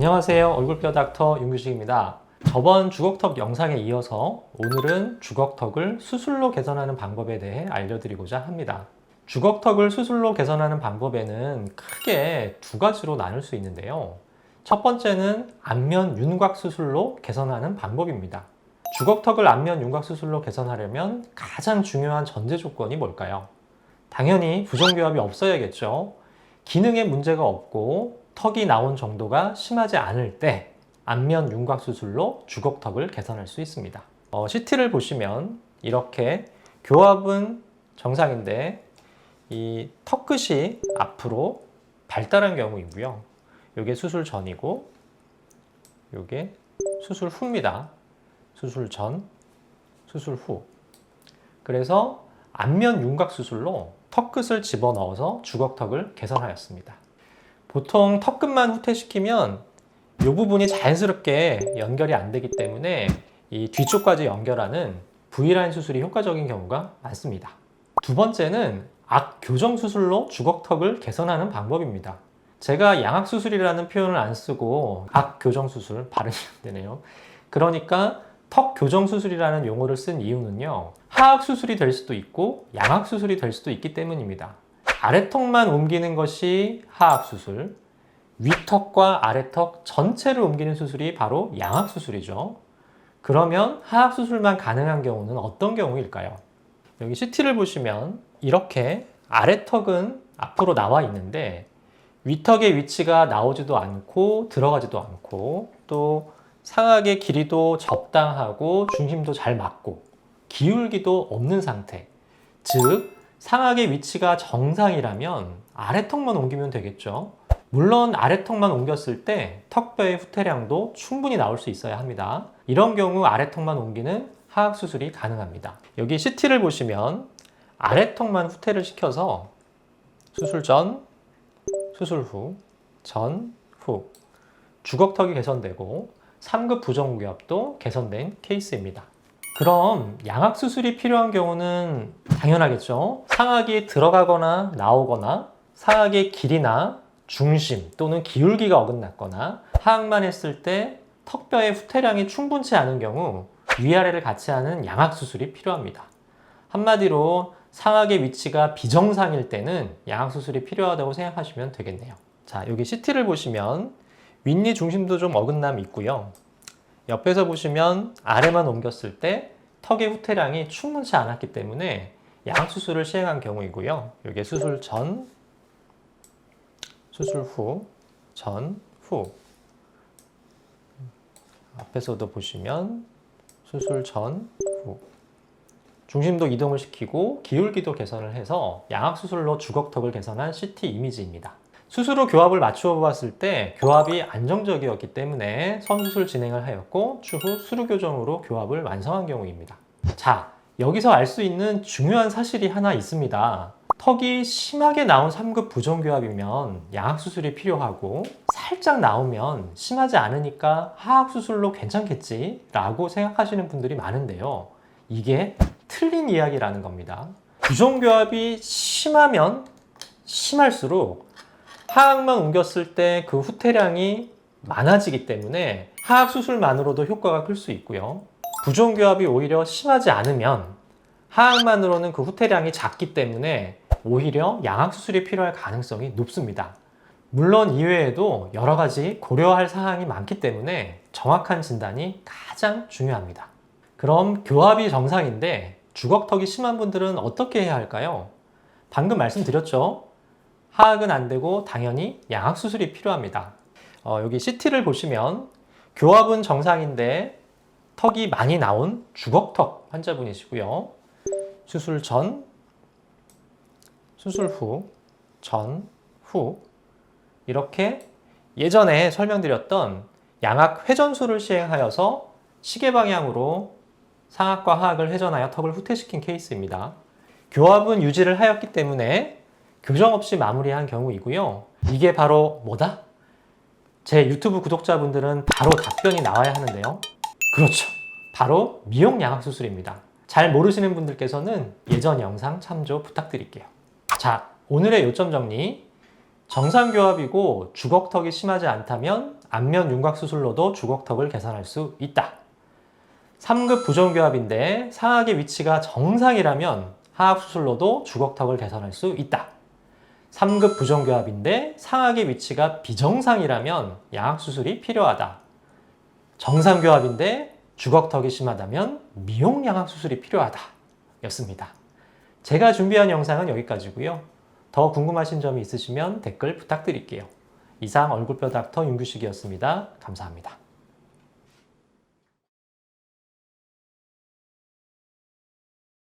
안녕하세요. 얼굴뼈 닥터 윤규식입니다. 저번 주걱턱 영상에 이어서 오늘은 주걱턱을 수술로 개선하는 방법에 대해 알려드리고자 합니다. 주걱턱을 수술로 개선하는 방법에는 크게 두 가지로 나눌 수 있는데요. 첫 번째는 안면 윤곽 수술로 개선하는 방법입니다. 주걱턱을 안면 윤곽 수술로 개선하려면 가장 중요한 전제 조건이 뭘까요? 당연히 부정교합이 없어야겠죠. 기능에 문제가 없고 턱이 나온 정도가 심하지 않을 때 안면 윤곽 수술로 주걱턱을 개선할 수 있습니다. 어, CT를 보시면 이렇게 교합은 정상인데 이 턱 끝이 앞으로 발달한 경우이고요. 이게 수술 전이고 이게 수술 후입니다. 수술 전, 수술 후. 그래서 안면 윤곽 수술로 턱 끝을 집어넣어서 주걱턱을 개선하였습니다. 보통 턱끝만 후퇴시키면 이 부분이 자연스럽게 연결이 안 되기 때문에 이 뒤쪽까지 연결하는 V라인 수술이 효과적인 경우가 많습니다. 두 번째는 악 교정 수술로 주걱턱을 개선하는 방법입니다. 제가 양악 수술이라는 표현을 안 쓰고 악 교정 수술 발음이 안 되네요. 그러니까 턱 교정 수술이라는 용어를 쓴 이유는요. 하악 수술이 될 수도 있고 양악 수술이 될 수도 있기 때문입니다. 아래턱만 옮기는 것이 하악 수술, 위턱과 아래턱 전체를 옮기는 수술이 바로 양악 수술이죠. 그러면 하악 수술만 가능한 경우는 어떤 경우일까요? 여기 CT를 보시면 이렇게 아래턱은 앞으로 나와 있는데 위턱의 위치가 나오지도 않고 들어가지도 않고 또 상악의 길이도 적당하고 중심도 잘 맞고 기울기도 없는 상태. 즉, 상악의 위치가 정상이라면 아래턱만 옮기면 되겠죠. 물론 아래턱만 옮겼을 때 턱뼈의 후퇴량도 충분히 나올 수 있어야 합니다. 이런 경우 아래턱만 옮기는 하악 수술이 가능합니다. 여기 CT를 보시면 아래턱만 후퇴를 시켜서 수술 전, 수술 후, 전, 후 주걱턱이 개선되고 3급 부정교합도 개선된 케이스입니다. 그럼 양악 수술이 필요한 경우는 당연하겠죠. 상악이 들어가거나 나오거나 상악의 길이나 중심 또는 기울기가 어긋났거나 하악만 했을 때 턱뼈의 후퇴량이 충분치 않은 경우 위아래를 같이 하는 양악 수술이 필요합니다. 한마디로 상악의 위치가 비정상일 때는 양악 수술이 필요하다고 생각하시면 되겠네요. 자, 여기 CT를 보시면 윗니 중심도 좀 어긋남이 있고요. 옆에서 보시면 아래만 옮겼을 때 턱의 후퇴량이 충분치 않았기 때문에 양악 수술을 시행한 경우이고요. 이게 수술 전, 수술 후, 전, 후. 앞에서도 보시면 수술 전, 후. 중심도 이동을 시키고 기울기도 개선을 해서 양악 수술로 주걱턱을 개선한 CT 이미지입니다. 후 교합을 맞추어 보았을 때 교합이 안정적이었기 때문에 선수술 진행을 하였고 추후 수루 교정으로 교합을 완성한 경우입니다. 자, 여기서 알 수 있는 중요한 사실이 하나 있습니다. 턱이 심하게 나온 3급 부정교합이면 양악 수술이 필요하고 살짝 나오면 심하지 않으니까 하악 수술로 괜찮겠지 라고 생각하시는 분들이 많은데요. 이게 틀린 이야기라는 겁니다. 부정교합이 심하면 심할수록 하악만 옮겼을 때 그 후퇴량이 많아지기 때문에 하악 수술만으로도 효과가 클 수 있고요. 부정교합이 오히려 심하지 않으면 하악만으로는 그 후퇴량이 작기 때문에 오히려 양악 수술이 필요할 가능성이 높습니다. 물론 이외에도 여러 가지 고려할 사항이 많기 때문에 정확한 진단이 가장 중요합니다. 그럼 교합이 정상인데 주걱턱이 심한 분들은 어떻게 해야 할까요? 방금 말씀드렸죠. 하악은 안 되고 당연히 양악 수술이 필요합니다. 어, 여기 CT를 보시면 교합은 정상인데 턱이 많이 나온 주걱턱 환자분이시고요. 수술 전, 수술 후, 전, 후 이렇게 예전에 설명드렸던 양악 회전술을 시행하여서 시계 방향으로 상악과 하악을 회전하여 턱을 후퇴시킨 케이스입니다. 교합은 유지를 하였기 때문에 교정 없이 마무리한 경우이고요. 이게 바로 뭐다? 제 유튜브 구독자분들은 바로 답변이 나와야 하는데요. 그렇죠. 바로 미용 양악 수술입니다. 잘 모르시는 분들께서는 예전 영상 참조 부탁드릴게요. 자, 오늘의 요점 정리. 정상 교합이고 주걱턱이 심하지 않다면 안면 윤곽 수술로도 주걱턱을 개선할 수 있다. 3급 부정교합인데 상악의 위치가 정상이라면 하악 수술로도 주걱턱을 개선할 수 있다. 3급 부정교합인데 상악의 위치가 비정상이라면 양악 수술이 필요하다. 정상교합인데 주걱턱이 심하다면 미용 양악 수술이 필요하다. 였습니다. 제가 준비한 영상은 여기까지고요. 더 궁금하신 점이 있으시면 댓글 부탁드릴게요. 이상 얼굴뼈 닥터 윤규식이었습니다. 감사합니다.